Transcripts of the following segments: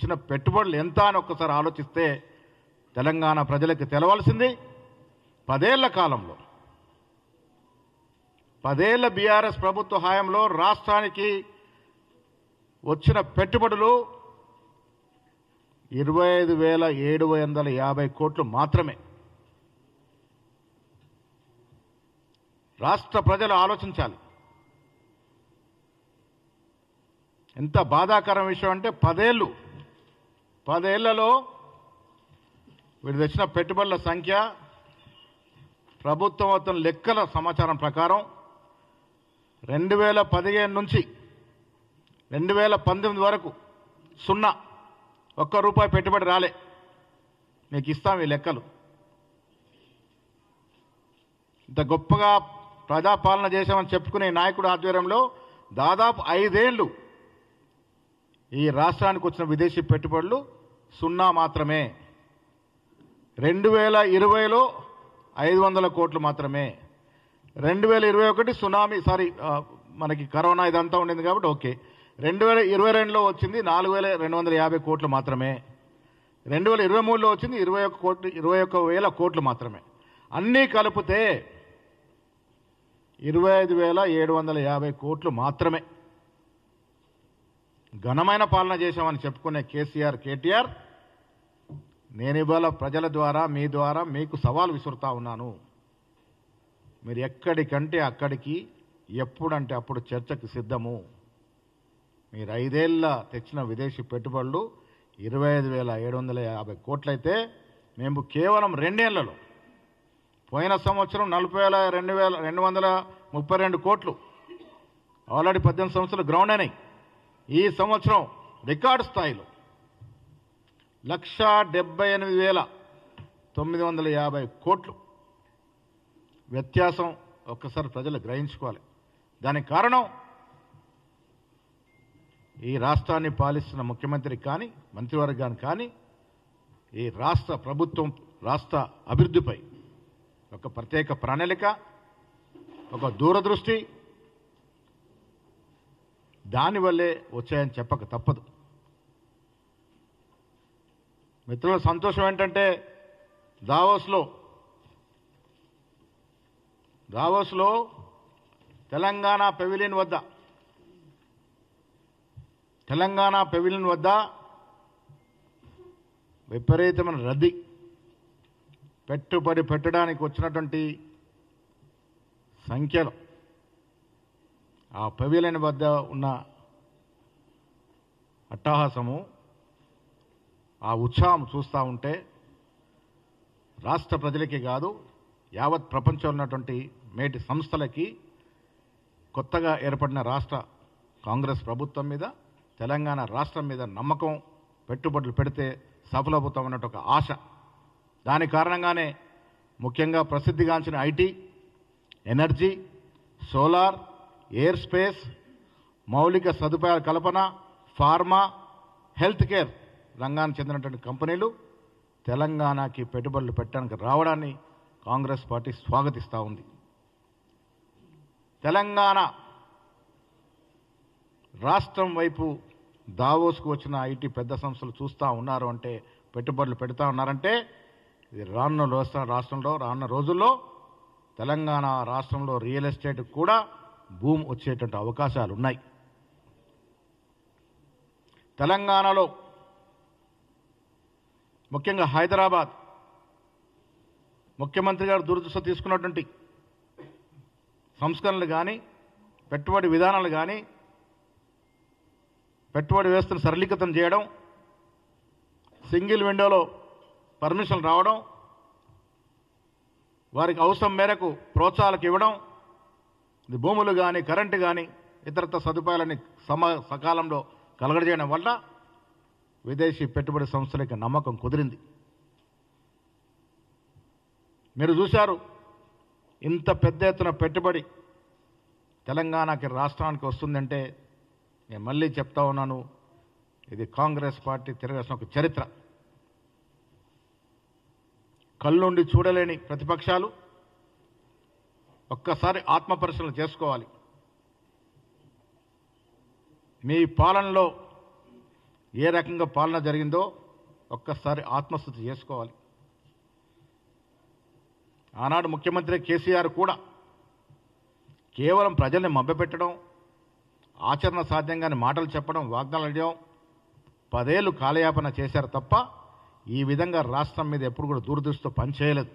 తెచ్చిన పెట్టుబడులు ఎంత అని ఒక్కసారి ఆలోచిస్తే తెలంగాణ ప్రజలకు తెలవాల్సింది పదేళ్ళ కాలంలో. పదేళ్ళ బీఆర్ఎస్ ప్రభుత్వ హయాంలో రాష్ట్రానికి వచ్చిన పెట్టుబడులు ఇరవై ఐదు వేల ఏడు వందల యాభై కోట్లు మాత్రమే. రాష్ట్ర ప్రజలు ఆలోచించాలి. ఎంత బాధాకరం విషయం అంటే పదేళ్ళు పదేళ్ళలో వీడు తెచ్చిన పెట్టుబడుల సంఖ్య ప్రభుత్వం మొత్తం లెక్కల సమాచారం ప్రకారం రెండు వేల పదిహేను నుంచి రెండు వేల పంతొమ్మిది వరకు సున్నా ఒక్క రూపాయి పెట్టుబడి రాలే. మీకు ఇస్తాం ఈ లెక్కలు. ఇంత గొప్పగా ప్రజాపాలన చేశామని చెప్పుకునే నాయకుడు ఆధ్వర్యంలో దాదాపు ఐదేళ్ళు ఈ రాష్ట్రానికి వచ్చిన విదేశీ పెట్టుబడులు సున్నా మాత్రమే. రెండు వేల ఇరవైలో ఐదు వందల కోట్లు మాత్రమే. రెండు వేల ఇరవై ఒకటి సునామీ సారీ మనకి కరోనా ఇదంతా ఉండింది కాబట్టి ఓకే. రెండు వేల ఇరవై రెండులో వచ్చింది నాలుగు వేల రెండు వందల యాభై కోట్లు మాత్రమే. రెండు వేల ఇరవై మూడులో వచ్చింది ఇరవై ఒక్క కోట్లు ఇరవై ఒక్క వేల కోట్లు మాత్రమే. అన్నీ కలిపితే ఇరవై ఐదు వేల ఏడు వందల యాభై కోట్లు మాత్రమే. ఘనమైన పాలన చేశామని చెప్పుకునే కేసీఆర్ కేటీఆర్ నేను ఇవాళ ప్రజల ద్వారా మీ ద్వారా మీకు సవాల్ విసురుతా ఉన్నాను. మీరు ఎక్కడికంటే అక్కడికి ఎప్పుడంటే అప్పుడు చర్చకు సిద్ధము. మీరు ఐదేళ్ళ తెచ్చిన విదేశీ పెట్టుబడులు ఇరవై ఐదు వేల ఏడు వందల యాభై కోట్లయితే మేము కేవలం రెండేళ్ళలో పోయిన సంవత్సరం నలభై వేల రెండు వేల రెండు వందల ముప్పై రెండు కోట్లు. ఆల్రెడీ పద్దెనిమిది సంవత్సరాలు గ్రౌండ్ అయినాయి. ఈ సంవత్సరం రికార్డు స్థాయిలో లక్షా డెబ్బై ఎనిమిది వేల తొమ్మిది వందల యాభై కోట్లు. వ్యత్యాసం ఒక్కసారి ప్రజలు గ్రహించుకోవాలి. దానికి కారణం ఈ రాష్ట్రాన్ని పాలిస్తున్న ముఖ్యమంత్రి కానీ మంత్రివర్గాన్ని కానీ ఈ రాష్ట్ర ప్రభుత్వం రాష్ట్ర అభివృద్ధిపై ఒక ప్రత్యేక ప్రణాళిక ఒక దూరదృష్టి దానివల్లే వచ్చాయని చెప్పక తప్పదు. మిత్రుల సంతోషం ఏంటంటే దావోస్లో దావోస్లో తెలంగాణ పెవిలియన్ వద్ద తెలంగాణ పెవిలియన్ వద్ద విపరీతమైన రద్దీ పెట్టుబడి పెట్టడానికి వచ్చినటువంటి సంఖ్యలో ఆ పెవిలియన్ వద్ద ఉన్న అట్టహాసము ఆ ఉత్సాహం చూస్తూ ఉంటే రాష్ట్ర ప్రజలకి కాదు యావత్ ప్రపంచంలో ఉన్నటువంటి మేటి సంస్థలకి కొత్తగా ఏర్పడిన రాష్ట్ర కాంగ్రెస్ ప్రభుత్వం మీద తెలంగాణ రాష్ట్రం మీద నమ్మకం పెట్టుబడులు పెడితే సఫలమవుతామన్నట్టు ఒక ఆశ. దాని కారణంగానే ముఖ్యంగా ప్రసిద్ధిగాంచిన IT energy solar aerospace మౌలిక సదుపాయాల కల్పన ఫార్మా హెల్త్ కేర్ రంగానికి చెందినటువంటి కంపెనీలు తెలంగాణకి పెట్టుబడులు పెట్టడానికి రావడాన్ని కాంగ్రెస్ పార్టీ స్వాగతిస్తూ ఉంది. తెలంగాణ రాష్ట్రం వైపు దావోస్కు వచ్చిన ఐటీ పెద్ద సంస్థలు చూస్తూ ఉన్నారు అంటే పెట్టుబడులు పెడతా ఉన్నారంటే ఇది రానున్న రాష్ట్రంలో రానున్న రోజుల్లో తెలంగాణ రాష్ట్రంలో రియల్ ఎస్టేట్ కూడా భూమి వచ్చేటువంటి అవకాశాలు ఉన్నాయి తెలంగాణలో ముఖ్యంగా హైదరాబాద్. ముఖ్యమంత్రి గారు దురదృష్ట తీసుకున్నటువంటి సంస్కరణలు కానీ పెట్టుబడి విధానాలు కానీ పెట్టుబడి వ్యవస్థను సరళీకృతం చేయడం సింగిల్ విండోలో పర్మిషన్ రావడం వారికి అవసరం మేరకు ప్రోత్సాహాలకు ఇవ్వడం ఇది భూములు కానీ కరెంటు కానీ ఇతరత్ర సదుపాయాలని సమ సకాలంలో కలగజేయడం వల్ల విదేశీ పెట్టుబడి సంస్థలకి నమ్మకం కుదిరింది. మీరు చూశారు ఇంత పెద్ద ఎత్తున పెట్టుబడి తెలంగాణకి రాష్ట్రానికి వస్తుందంటే నేను మళ్ళీ చెప్తా ఉన్నాను ఇది కాంగ్రెస్ పార్టీ తిరగాల్సిన ఒక చరిత్ర. కళ్ళుండి చూడలేని ప్రతిపక్షాలు ఒక్కసారి ఆత్మపరిశీలన చేసుకోవాలి. మీ పాలనలో ఏ రకంగా పాలన జరిగిందో ఒక్కసారి ఆత్మస్థుతి చేసుకోవాలి. ఆనాడు ముఖ్యమంత్రి కేసీఆర్ కూడా కేవలం ప్రజల్ని మభ్యపెట్టడం ఆచరణ సాధ్యంగాని మాటలు చెప్పడం వాగ్దానాలు చేయడం పదేళ్ళు కాలయాపన చేశారు తప్ప ఈ విధంగా రాష్ట్రం మీద ఎప్పుడు కూడా దూరదృష్టితో పనిచేయలేదు.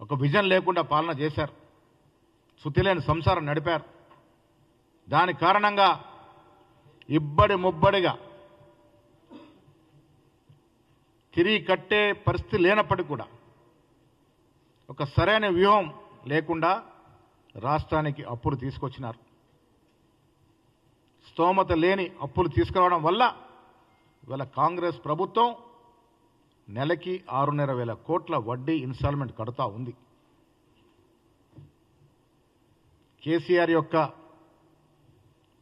ఒక విజన్ లేకుండా పాలన చేశారు. శుతిలేని సంసారం నడిపారు. దాని కారణంగా ఇబ్బడి ముబ్బడిగా. తిరిగి కట్టే పరిస్థితి లేనప్పటికీ కూడా ఒక సరైన వ్యూహం లేకుండా రాష్ట్రానికి అప్పులు తీసుకొచ్చినారు. స్తోమత లేని అప్పులు తీసుకురావడం వల్ల ఇవాళ కాంగ్రెస్ ప్రభుత్వం నెలకి ఆరున్నర వేల కోట్ల వడ్డీ ఇన్స్టాల్మెంట్ కడతా ఉంది. కేసీఆర్ యొక్క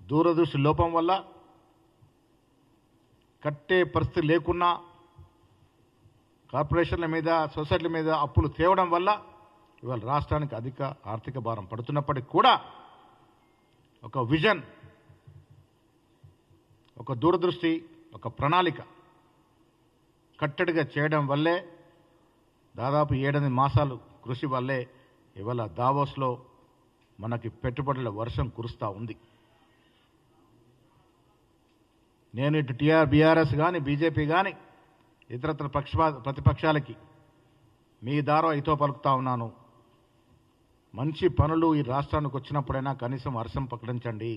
దూరదృష్టి లోపం వల్ల కట్టే పరిస్థితి లేకున్నా కార్పొరేషన్ల మీద సొసైటీల మీద అప్పులు తేవడం వల్ల ఇవాళ రాష్ట్రానికి అధిక ఆర్థిక భారం పడుతున్నప్పటికీ కూడా ఒక విజన్ ఒక దూరదృష్టి ఒక ప్రణాళిక కట్టడిగా చేయడం వల్లే దాదాపు ఏడెనిమిది మాసాలు కృషి వల్లే ఇవాళ దావోస్లో మనకి పెట్టుబడుల వర్షం కురుస్తూ ఉంది. నేను ఇటు టీఆర్ బీఆర్ఎస్ కానీ బీజేపీ కానీ ఇతరత్ర పక్షపా ప్రతిపక్షాలకి మీ దారో ఇతో పలుకుతా ఉన్నాను. మంచి పనులు ఈ రాష్ట్రానికి వచ్చినప్పుడైనా కనీసం వర్షం ప్రకటించండి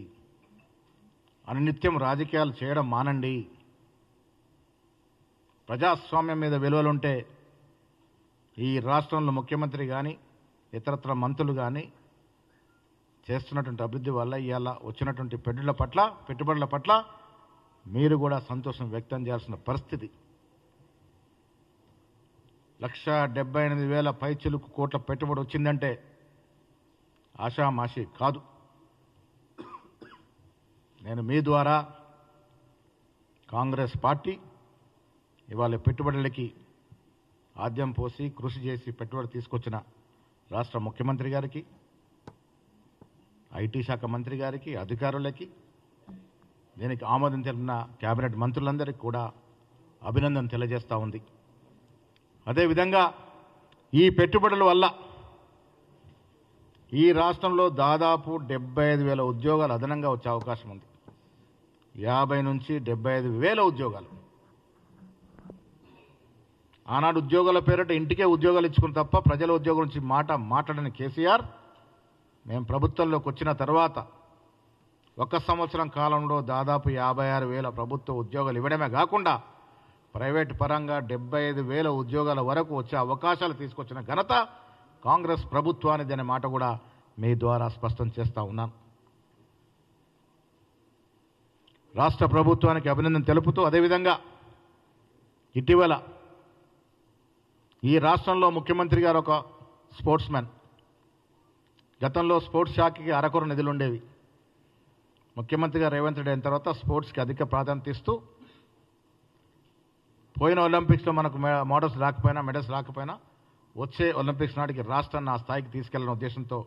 అనునిత్యం రాజకీయాలు చేయడం మానండి. ప్రజాస్వామ్యం మీద విలువలుంటే ఈ రాష్ట్రంలో ముఖ్యమంత్రి కానీ ఇతరత్ర మంత్రులు కానీ చేస్తున్నటువంటి అభివృద్ధి వల్ల ఇవాళ వచ్చినటువంటి పెట్టుబడుల పట్ల పెట్టుబడుల పట్ల మీరు కూడా సంతోషం వ్యక్తం చేయాల్సిన పరిస్థితి. లక్ష డెబ్బై ఎనిమిది వేల పైచిలుకు కోట్ల పెట్టుబడి వచ్చిందంటే ఆషామాషి కాదు. నేను మీ ద్వారా కాంగ్రెస్ పార్టీ ఇవాళ పెట్టుబడులకి ఆద్యం పోసి కృషి చేసి పెట్టుబడి తీసుకొచ్చిన రాష్ట్ర ముఖ్యమంత్రి గారికి ఐటీ శాఖ మంత్రి గారికి అధికారులకి దీనికి ఆమోదం తెలిపిన కేబినెట్ మంత్రులందరికీ కూడా అభినందన తెలియజేస్తూ ఉంది. అదేవిధంగా ఈ పెట్టుబడుల వల్ల ఈ రాష్ట్రంలో దాదాపు డెబ్బై ఐదు వేల ఉద్యోగాలు అదనంగా వచ్చే అవకాశం ఉంది. యాభై నుంచి డెబ్బై ఐదు వేల ఉద్యోగాలు. ఆనాడు ఉద్యోగాల పేరిట ఇంటికే ఉద్యోగాలు ఇచ్చుకుని తప్ప ప్రజల ఉద్యోగం నుంచి మాట మాట్లాడని కేసీఆర్ మేము ప్రభుత్వంలోకి వచ్చిన తర్వాత ఒక సంవత్సరం కాలంలో దాదాపు యాభై ఆరు వేల ప్రభుత్వ ఉద్యోగాలు ఇవ్వడమే కాకుండా ప్రైవేట్ పరంగా డెబ్బై ఐదు వేల ఉద్యోగాల వరకు వచ్చే అవకాశాలు తీసుకొచ్చిన ఘనత కాంగ్రెస్ ప్రభుత్వానిది అనే మాట కూడా మీ ద్వారా స్పష్టం చేస్తూ ఉన్నాను. రాష్ట్ర ప్రభుత్వానికి అభినందన తెలుపుతూ అదేవిధంగా ఇటీవల ఈ రాష్ట్రంలో ముఖ్యమంత్రి గారు ఒక స్పోర్ట్స్ మ్యాన్ గతంలో స్పోర్ట్స్ శాఖకి అరకొర నిధులు ఉండేవి ముఖ్యమంత్రిగా రేవంత్ రెడ్డి అయిన తర్వాత స్పోర్ట్స్కి అధిక ప్రాధాన్యత ఇస్తూ పోయిన ఒలింపిక్స్లో మనకు మె- మోడల్స్ రాకపోయినా మెడల్స్ రాకపోయినా వచ్చే ఒలింపిక్స్ నాటికి రాష్ట్రాన్ని ఆ స్థాయికి తీసుకెళ్ళడం ఉద్దేశంతో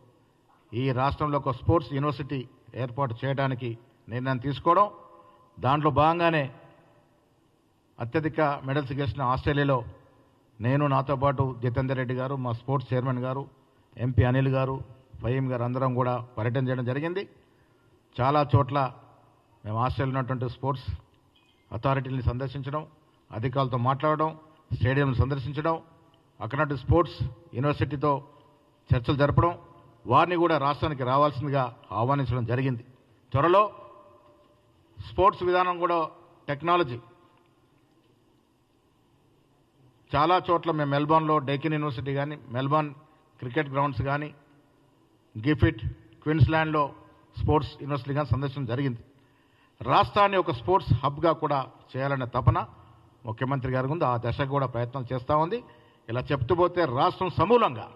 ఈ రాష్ట్రంలో ఒక స్పోర్ట్స్ యూనివర్సిటీ ఏర్పాటు చేయడానికి నిర్ణయం తీసుకోవడం దాంట్లో భాగంగానే అత్యధిక మెడల్స్ గెలిచిన ఆస్ట్రేలియాలో నేను నాతో పాటు జితేందర్ రెడ్డి గారు మా స్పోర్ట్స్ చైర్మన్ గారు ఎంపీ అనిల్ గారు ఫహీం గారు అందరం కూడా పర్యటన చేయడం జరిగింది. చాలా చోట్ల మేము ఆస్ట్రేలియా ఉన్నటువంటి స్పోర్ట్స్ అథారిటీని సందర్శించడం అధికారులతో మాట్లాడడం స్టేడియం సందర్శించడం అక్కడ స్పోర్ట్స్ యూనివర్సిటీతో చర్చలు జరపడం వారిని కూడా రాష్ట్రానికి రావాల్సిందిగా ఆహ్వానించడం జరిగింది. త్వరలో స్పోర్ట్స్ విధానం కూడా టెక్నాలజీ. చాలా చోట్ల మేము మెల్బోర్న్లో డేకిన్ యూనివర్సిటీ కానీ మెల్బోర్న్ క్రికెట్ గ్రౌండ్స్ కానీ గిఫిట్ క్వీన్స్లాండ్లో స్పోర్ట్స్ యూనివర్సిటీ కానీ సందర్శన జరిగింది. రాష్ట్రాన్ని ఒక స్పోర్ట్స్ హబ్గా కూడా చేయాలనే తపన ముఖ్యమంత్రి గారి ఉంది ఆ దశ కూడా ప్రయత్నం చేస్తూ ఉంది. ఇలా చెప్తూ పోతే రాష్ట్రం సమూలంగా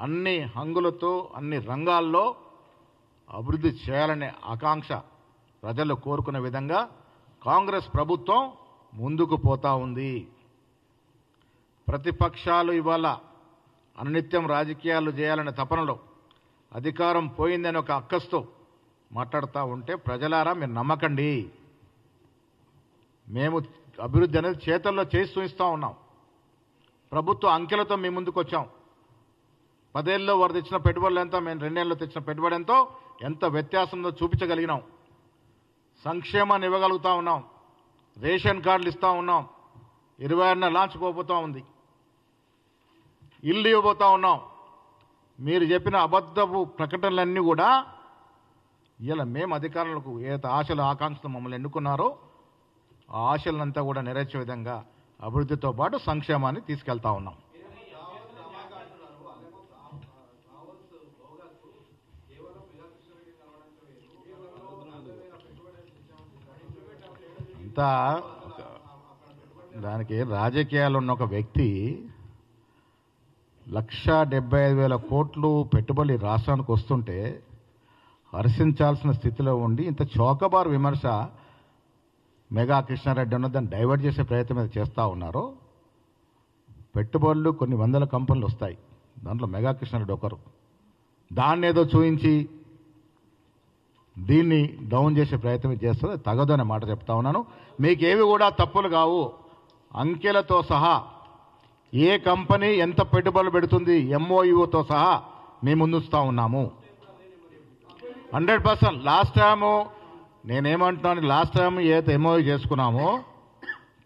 అన్ని హంగులతో అన్ని రంగాల్లో అభివృద్ధి చేయాలనే ఆకాంక్ష ప్రజలు కోరుకునే విధంగా కాంగ్రెస్ ప్రభుత్వం ముందుకు పోతా ఉంది. ప్రతిపక్షాలు ఇవాళ అనునిత్యం రాజకీయాలు చేయాలనే తపనలో అధికారం పోయిందని ఒక అక్కస్తో మాట్లాడుతూ ఉంటే ప్రజలారా మీరు నమ్మకండి. మేము అభివృద్ధి అనేది చేతల్లో చేసి చూపిస్తూ ఉన్నాం. ప్రభుత్వ అంకెలతో మీ ముందుకు వచ్చాం. పదేళ్ళలో వారు తెచ్చిన పెట్టుబడులు ఎంత మేము రెండేళ్ళలో తెచ్చిన పెట్టుబడి ఎంతో ఎంత వ్యత్యాసంలో చూపించగలిగినాం. సంక్షేమాన్ని ఇవ్వగలుగుతా ఉన్నాం. రేషన్ కార్డులు ఇస్తూ ఉన్నాం. ఇరవై ఆరున లాంచ్ పోబోతూ ఉంది. ఇల్లు ఇవ్వబోతా ఉన్నాం. మీరు చెప్పిన అబద్ధపు ప్రకటనలన్నీ కూడా ఇలా మేము అధికారులకు ఏత ఆశలు ఆకాంక్షలు మమ్మల్ని ఎన్నుకున్నారో ఆ ఆశలనంతా కూడా నెరవేర్చే విధంగా అభివృద్ధితో పాటు సంక్షేమాన్ని తీసుకెళ్తా ఉన్నాం. అంతా దానికి రాజకీయాలు ఉన్న ఒక వ్యక్తి లక్ష డెబ్బై ఐదు వేల కోట్లు పెట్టుబడి రాష్ట్రానికి వస్తుంటే హర్షించాల్సిన స్థితిలో ఉండి ఇంత చౌకబార్ విమర్శ మెగా కృష్ణారెడ్డి ఉన్న దాన్ని డైవర్ట్ చేసే ప్రయత్నం మీద చేస్తూ ఉన్నారు పెట్టుబడులు కొన్ని వందల కంపెనీలు వస్తాయి. దాంట్లో మెగా కృష్ణారెడ్డి ఒకరు. దాన్ని ఏదో చూపించి దీన్ని డౌన్ చేసే ప్రయత్నం చేస్తుంది తగదు అనే మాట చెప్తా ఉన్నాను. మీకేవి కూడా తప్పులు కావు. అంకెలతో సహా ఏ కంపెనీ ఎంత పెట్టుబడులు పెడుతుంది ఎంఓయుతో సహా మేము ముందుస్తూ ఉన్నాము. Hundred percent. లాస్ట్ టైము నేనేమంటున్నాను లాస్ట్ టైం ఏదైతే ఎమో చేసుకున్నామో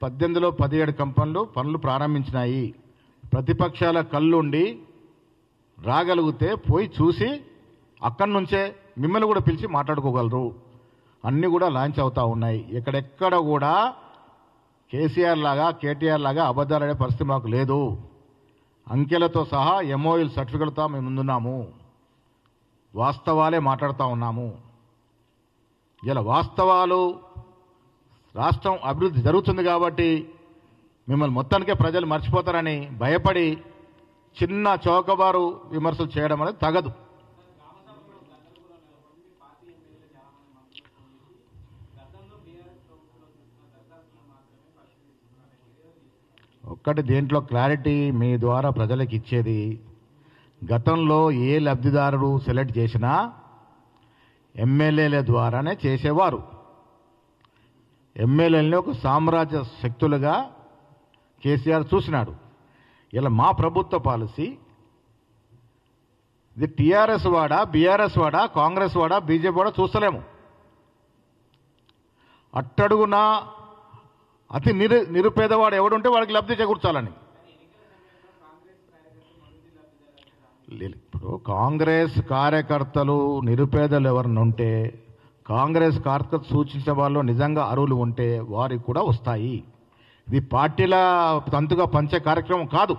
పద్దెనిమిదిలో పదిహేడు కంపెనీలు పనులు ప్రారంభించినాయి. ప్రతిపక్షాల కళ్ళుండి రాగలిగితే పోయి చూసి అక్కడి నుంచే మిమ్మల్ని కూడా పిలిచి మాట్లాడుకోగలరు. అన్నీ కూడా లాంచ్ అవుతూ ఉన్నాయి. ఎక్కడెక్కడ కూడా కేసీఆర్ లాగా కేటీఆర్ లాగా అబద్ధాలనే పరిస్థితి మాకు లేదు. అంకెలతో సహా ఎంఓఎల్ సర్టిఫికెట్తో మేము ముందున్నాము. వాస్తవాలే మాట్లాడుతూ ఉన్నాము. ఇలా వాస్తవాలు రాష్ట్రం అభివృద్ధి జరుగుతుంది కాబట్టి మిమ్మల్ని మొత్తానికే ప్రజలు మర్చిపోతారని భయపడి చిన్న చౌకబారు విమర్శలు చేయడం అనేది తగదు. ఒక్కటి దేంట్లో క్లారిటీ మీ ద్వారా ప్రజలకు ఇచ్చేది గతంలో ఏ లబ్ధిదారుడు సెలెక్ట్ చేసినా ఎమ్మెల్యేల ద్వారానే చేసేవారు. ఎమ్మెల్యేలని ఒక సామ్రాజ్య శక్తులుగా కేసీఆర్ చూసినాడు. ఇలా మా ప్రభుత్వ పాలసీ ఇది టీఆర్ఎస్ వాడా బీఆర్ఎస్ వాడా కాంగ్రెస్ వాడా బీజేపీ వాడా చూస్తలేము. అట్టడుగున అతి నిరు నిరుపేదవాడు ఎవడుంటే వాడికి లబ్ధి చేకూర్చాలని. ఇప్పుడు కాంగ్రెస్ కార్యకర్తలు నిరుపేదలు ఎవరినుంటే కాంగ్రెస్ కార్యకర్త సూచించిన వాళ్ళు నిజంగా అరువులు ఉంటే వారికి కూడా వస్తాయి. ఇది పార్టీల తంతుగా పంచే కార్యక్రమం కాదు.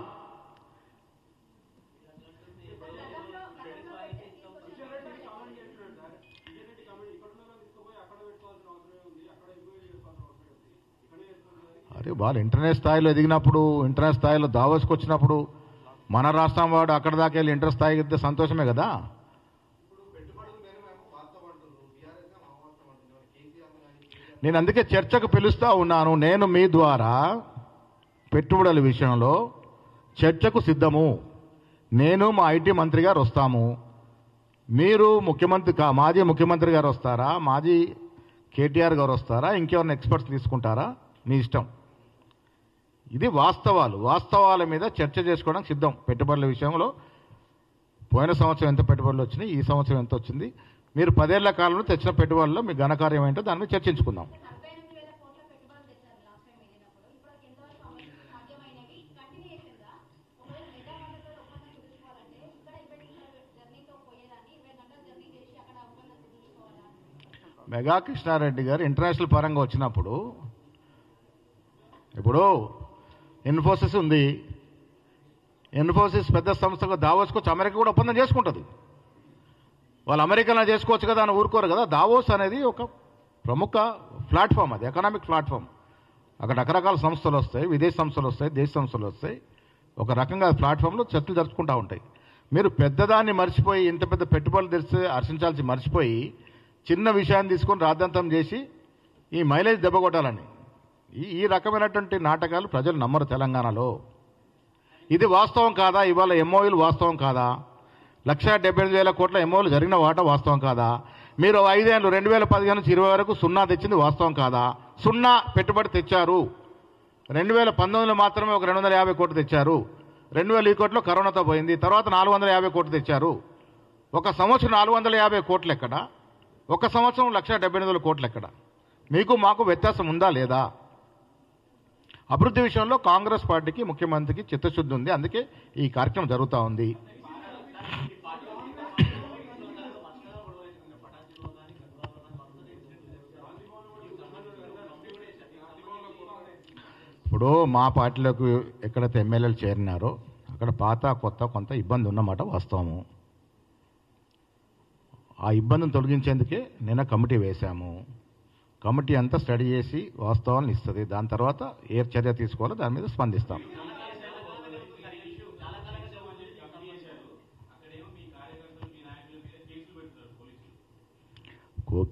అరే వాళ్ళు ఇంటర్నెట్ స్థాయిలో ఎదిగినప్పుడు ఇంటర్నెట్ స్థాయిలో దావోస్కి వచ్చినప్పుడు మన రాష్ట్రం వాడు అక్కడ దాకా వెళ్ళి ఇంటర్ స్థాయికి వెళ్తే సంతోషమే కదా? నేను అందుకే చర్చకు పిలుస్తా ఉన్నాను. నేను మీ ద్వారా పెట్టుబడుల విషయంలో చర్చకు సిద్ధము. నేను మా ఐటీ మంత్రి గారు వస్తాము. మీరు ముఖ్యమంత్రి కా మాజీ ముఖ్యమంత్రి గారు వస్తారా? మాజీ కేటీఆర్ గారు వస్తారా? ఇంకెవరిని ఎక్స్పర్ట్స్ తీసుకుంటారా? మీ ఇష్టం. ఇది వాస్తవాలు. వాస్తవాల మీద చర్చ చేసుకోవడానికి సిద్ధం. పెట్టుబడుల విషయంలో పోయిన సంవత్సరం ఎంత పెట్టుబడులు వచ్చినాయి ఈ సంవత్సరం ఎంత వచ్చింది మీరు పదేళ్ళ కాలంలో తెచ్చిన పెట్టుబడుల్లో మీ ఘనకార్యం ఏంటో దాని మీద చర్చించుకుందాం. మెగా కృష్ణారెడ్డి గారు ఇంటర్నేషనల్ పరంగా వచ్చినప్పుడు ఇప్పుడు ఇన్ఫోసిస్ ఉంది. ఇన్ఫోసిస్ పెద్ద సంస్థగా దావోస్కొచ్చి అమెరికా కూడా ఒప్పందం చేసుకుంటుంది. వాళ్ళు అమెరికాలో చేసుకోవచ్చు కదా అని ఊరుకోరు కదా. దావోస్ అనేది ఒక ప్రముఖ ప్లాట్ఫామ్ అది ఎకనామిక్ ప్లాట్ఫామ్. అక్కడ రకరకాల సంస్థలు వస్తాయి విదేశీ సంస్థలు వస్తాయి దేశ సంస్థలు వస్తాయి. ఒక రకంగా ప్లాట్ఫామ్లో చర్చలు జరుపుకుంటూ ఉంటాయి. మీరు పెద్దదాన్ని మర్చిపోయి ఇంత పెద్ద పెట్టుబడులు తెరిస్తే హర్షించాల్సి మర్చిపోయి చిన్న విషయాన్ని తీసుకొని రాద్ధాంతం చేసి ఈ మైలేజ్ దెబ్బ కొట్టాలని. ఈ ఈ రకమైనటువంటి నాటకాలు ప్రజలు నమ్మరు తెలంగాణలో. ఇది వాస్తవం కాదా? ఇవాళ ఎంఓయూలు వాస్తవం కాదా? లక్ష డెబ్బై వేల కోట్ల ఎంఓలు జరిగిన వాట వాస్తవం కాదా? మీరు ఐదేళ్ళు రెండు వేల పదిహేను నుంచి ఇరవై వరకు సున్నా తెచ్చింది వాస్తవం కాదా? సున్నా పెట్టుబడి తెచ్చారు. రెండు వేల పంతొమ్మిదిలో మాత్రమే ఒక రెండు వందల యాభై కోట్లు తెచ్చారు. రెండు వేల ఈ కోట్లు కరోనాతో పోయింది. తర్వాత నాలుగు వందల యాభై కోట్లు తెచ్చారు. ఒక సంవత్సరం నాలుగు వందల యాభై కోట్లు ఎక్కడ? ఒక సంవత్సరం లక్ష డెబ్బై ఎనిమిది వేల కోట్లు ఎక్కడ? మీకు మాకు వ్యత్యాసం ఉందా లేదా? అభివృద్ధి విషయంలో కాంగ్రెస్ పార్టీకి ముఖ్యమంత్రికి చిత్తశుద్ధి ఉంది. అందుకే ఈ కార్యక్రమం జరుగుతూ ఉంది. ఇప్పుడు మా పార్టీలోకి ఎక్కడైతే ఎమ్మెల్యేలు చేరినారో అక్కడ పాత కొత్త కొంత ఇబ్బంది ఉన్నమాట వాస్తవము. ఆ ఇబ్బందిని తొలగించేందుకే నిన్న కమిటీ వేశాము. కమిటీ అంతా స్టడీ చేసి వాస్తవాలను ఇస్తుంది. దాని తర్వాత ఏ చర్య తీసుకోవాలో దాని మీద స్పందిస్తాం.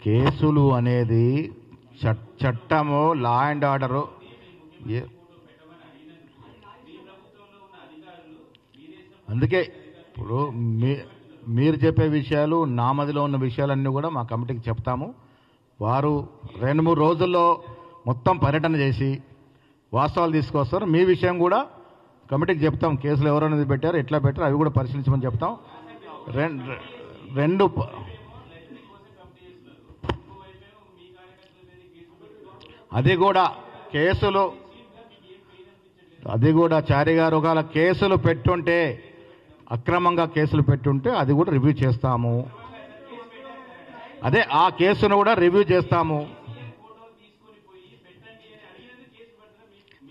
కేసులు అనేది చట్టము లా అండ్ ఆర్డరు. ఏ అందుకే ఇప్పుడు మీ మీరు చెప్పే విషయాలు నా మదిలో ఉన్న విషయాలన్నీ కూడా మా కమిటీకి చెప్తాము. వారు రెండు మూడు రోజుల్లో మొత్తం పర్యటన చేసి వాస్తవాలు తీసుకొస్తారు. మీ విషయం కూడా కమిటీకి చెప్తాం. కేసులు ఎవరైనా పెట్టారు ఎట్లా పెట్టారు అవి కూడా పరిశీలించమని చెప్తాం. రెండు రెండు అది కూడా కేసులు అది కూడా చారి గారు ఒకవేళ కేసులు పెట్టుంటే అక్రమంగా కేసులు పెట్టుంటే అది కూడా రివ్యూ చేస్తాము. అదే ఆ కేసును కూడా రివ్యూ చేస్తాము.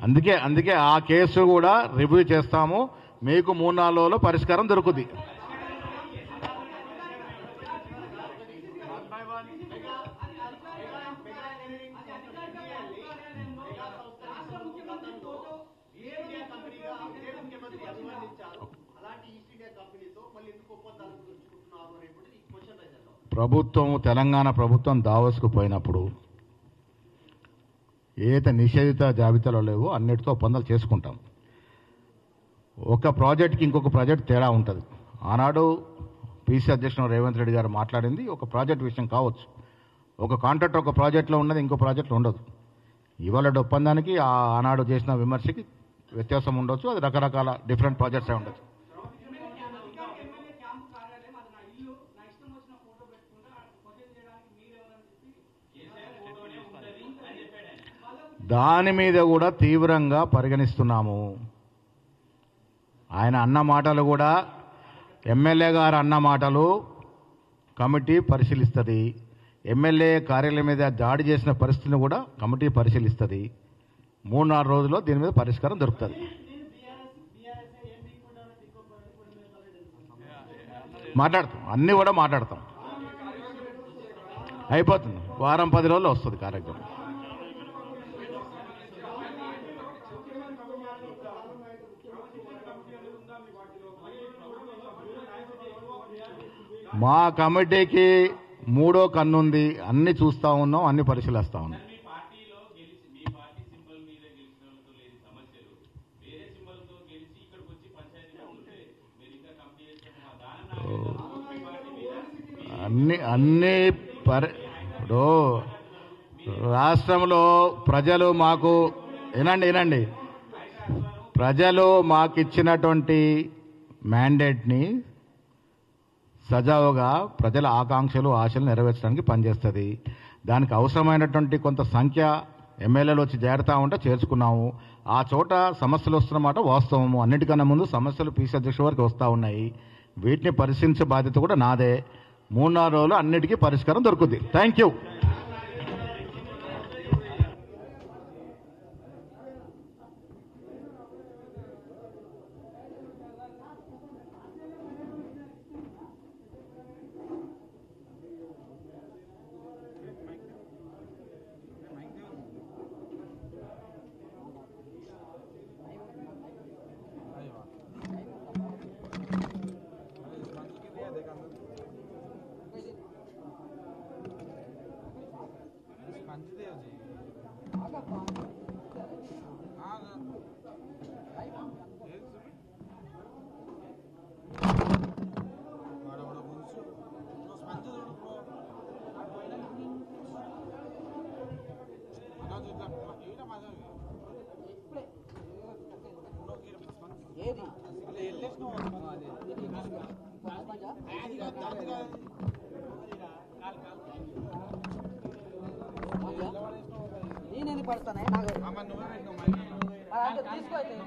అందుకే అందుకే ఆ కేసు కూడా రివ్యూ చేస్తాము. మీకు మూడు నాలుగు రోజుల్లో పరిష్కారం దొరుకుతుంది ప్రభుత్వం తెలంగాణ ప్రభుత్వం దావస్కు పోయినప్పుడు ఏదైతే నిషేధిత జాబితాలో లేవో అన్నిటితో ఒప్పందాలు చేసుకుంటాం. ఒక ప్రాజెక్ట్కి ఇంకొక ప్రాజెక్ట్ తేడా ఉంటుంది. ఆనాడు పీసీ అధ్యక్షుడు రేవంత్ రెడ్డి గారు మాట్లాడింది ఒక ప్రాజెక్ట్ విషయం కావచ్చు. ఒక కాంట్రాక్ట్ ఒక ప్రాజెక్ట్లో ఉన్నది ఇంకో ప్రాజెక్ట్లో ఉండదు. ఇవాళ ఒప్పందానికి ఆ ఆనాడు చేసిన విమర్శకి వ్యత్యాసం ఉండొచ్చు అది రకరకాల డిఫరెంట్ ప్రాజెక్ట్స్ ఉండొచ్చు. దాని మీద కూడా తీవ్రంగా పరిగణిస్తున్నాము. ఆయన అన్న మాటలు కూడా ఎమ్మెల్యే గారు అన్న మాటలు కమిటీ పరిశీలిస్తుంది. ఎమ్మెల్యే కార్యాలయం మీద దాడి చేసిన పరిస్థితిని కూడా కమిటీ పరిశీలిస్తుంది. మూడు నాలుగు రోజుల్లో దీని మీద పరిష్కారం దొరుకుతుంది. మాట్లాడతాం. అన్నీ కూడా మాట్లాడతాం. అయిపోతుంది. వారం పది రోజులు వస్తుంది కార్యక్రమం. మా కమిటీకి మూడో కన్నుంది. అన్ని చూస్తా ఉన్నాం అన్ని పరిశీలిస్తా ఉన్నాం. అన్ని అన్ని పరి ఇప్పుడు రాష్ట్రంలో ప్రజలు మాకు వినండి వినండి. ప్రజలు మాకు ఇచ్చినటువంటి మ్యాండేట్ని సజావుగా ప్రజల ఆకాంక్షలు ఆశలు నెరవేర్చడానికి పనిచేస్తుంది. దానికి అవసరమైనటువంటి కొంత సంఖ్య ఎమ్మెల్యేలు వచ్చి చేరుతా ఉంటే చేర్చుకున్నాము. ఆ చోట సమస్యలు వస్తున్నమాట వాస్తవము. అన్నిటికన్నా ముందు సమస్యలు పీసీ అధ్యక్షుల వరకు వస్తూ ఉన్నాయి. వీటిని పరిశీలించే బాధ్యత కూడా నాదే. మూడు నాలుగు రోజులు అన్నిటికీ పరిష్కారం దొరుకుద్ది. Thank you 만드대야지. 아, 나. నేను ఎందుకు పడతానే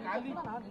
నాకు మరి